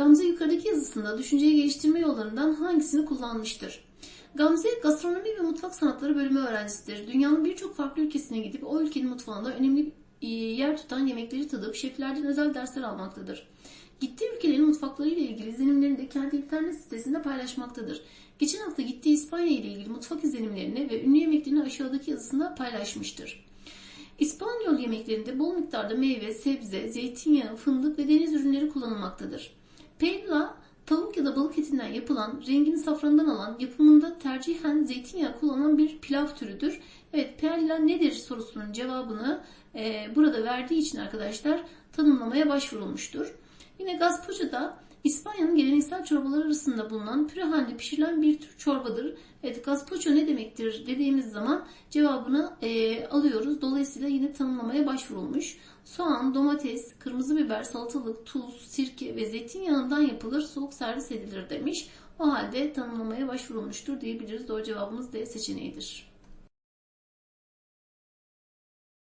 Gamze yukarıdaki yazısında düşünceyi geliştirme yollarından hangisini kullanmıştır? Gamze gastronomi ve mutfak sanatları bölümü öğrencisidir. Dünyanın birçok farklı ülkesine gidip o ülkenin mutfağında önemli e, yer tutan yemekleri tadıp şeflerden özel dersler almaktadır. Gittiği ülkelerin mutfakları ile ilgili izlenimlerini de kendi internet sitesinde paylaşmaktadır. Geçen hafta gittiği İspanya ile ilgili mutfak izlenimlerini ve ünlü yemeklerini aşağıdaki yazısında paylaşmıştır. İspanyol yemeklerinde bol miktarda meyve, sebze, zeytinyağı, fındık ve deniz ürünleri kullanılmaktadır. Paella, tavuk ya da balık etinden yapılan, rengini safrandan alan, yapımında tercihen zeytinyağı kullanılan bir pilav türüdür. Evet, paella nedir sorusunun cevabını e, burada verdiği için arkadaşlar tanımlamaya başvurulmuştur. Yine gazpacho da İspanya'nın geleneksel çorbaları arasında bulunan püre halinde pişirilen bir tür çorbadır. Evet gazpacho ne demektir dediğimiz zaman cevabını e, alıyoruz. Dolayısıyla yine tanımlamaya başvurulmuş. Soğan, domates, kırmızı biber, salatalık, tuz, sirke ve zeytinyağından yapılır, soğuk servis edilir demiş. O halde tanımlamaya başvurulmuştur diyebiliriz. Doğru cevabımız D seçeneğidir.